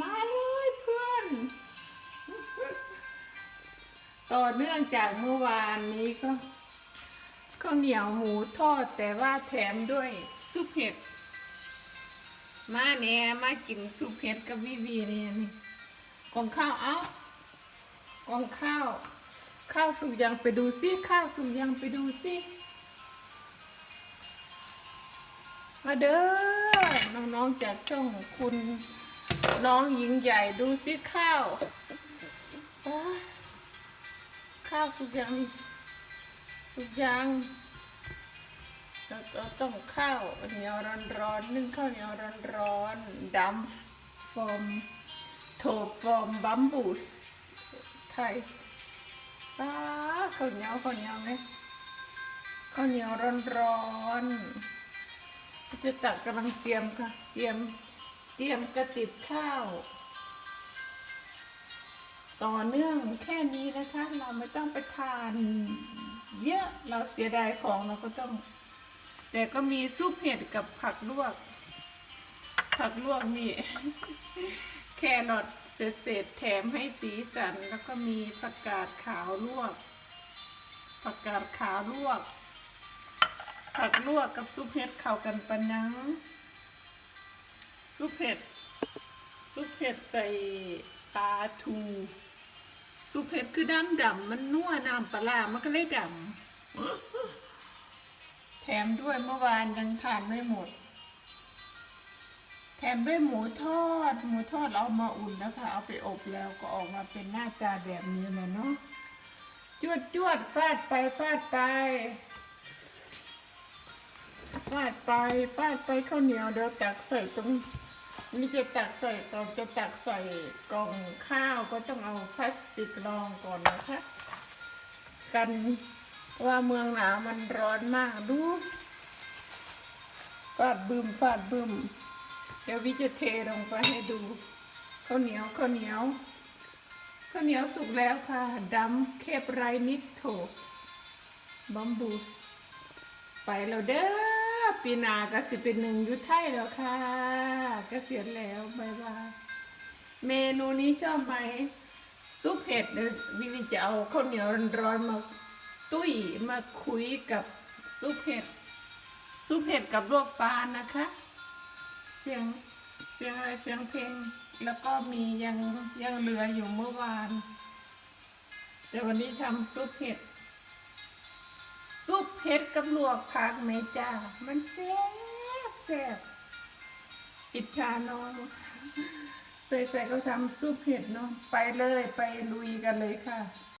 มาเลยเพื่อน ต่อเนื่องจากเมื่อวานนี้ก็ข้าวเหนียวหมูทอดแต่ว่าแถมด้วยซุปเห็ด มาเนี่ยมากินซุปเห็ดกับวิวีเนี่ยนี่กองข้าวเอ้ากองข้าว ข้าวสุกยังไปดูซิข้าวสุกยังไปดูซิมาเด้อน้องๆจากช่องคุณ น้องหญิงใหญ่ดูซิข้าวข้าวสุกยังสุกยังแล้วก็ต้องข้าวเหนียวร้อนๆนึ่งข้าวเหนียวร้อนๆดำฟอร์มโถฟอร์มบัมบูสไทยป้าข้าวเหนียวข้าวเหนียวไหมข้าวเหนียวร้อนๆจะตักกำลังเตรียมค่ะเตรียม เตรียมกระติบข้าว ต่อเนื่องแค่นี้นะคะ เราไม่ต้องไปทาน เยอะเราเสียดายของเราก็ต้อง แต่ก็มีซุปเห็ดกับผักลวก ผักลวกนี่แครอทเศษๆแถมให้สีสัน แล้วก็มีผักกาดขาวลวกผักกาดขาวลวก ผักลวกกับซุปเห็ดเข้ากันปะนัง ซุปเห็ด ซุปเห็ดใส่ปลาทู ซุปเห็ดคือดำดำมันนัวน้ำปลาร้ามันก็เลยดำ แถมด้วยเมื่อวานยังทานไม่หมด แถมด้วยหมูทอด หมูทอดเอามาอุ่นนะคะ เอาไปอบแล้วก็ออกมาเป็นหน้าตาแบบนี้นะเนาะจวดจวดฟาดไปฟาดไปฟาดไปฟาดไปข้าวเหนียวเดี๋ยวตักใส่ตรง นี่จะตักใส่ตอนจะตักใส่กล่องข้าวก็ต้องเอาพลาสติกรองก่อนนะคะ กันว่าเมืองหนาวมันร้อนมากดูฟาดบึมฟาดบึมเดี๋ยววิจะเทลงไปให้ดูข้าวเหนียวข้าวเหนียวข้าวเหนียวสุกแล้วค่ะดำเคบไรนิดโถบัมบู ไปแล้วเด้อ ปีหนาก็สิเป็นหนึ่งอยุทธไทยแล้วค่ะกเกษียณแล้วบายบายเมนูนี้ชอบไหมซุปเห็ดเดี๋ยววิวิจะเอาข้าวเหนียวร้อนๆมาตุ้ยมาคุยกับซุปเห็ดซุปเห็ดกับลวกปลานะคะ เสียงเสียงอะไรเสียงเพลง แล้วก็มียังยังเหลืออยู่เมื่อวาน แต่วันนี้ทำซุปเห็ด ซุปเห็ดกับลวกผักไหมจ้า มันแซ่บแซ่บอิจฉาน้องใส่ใส่ก็ทำซุปเห็ดเนาะไปเลยไปลุยกันเลยค่ะ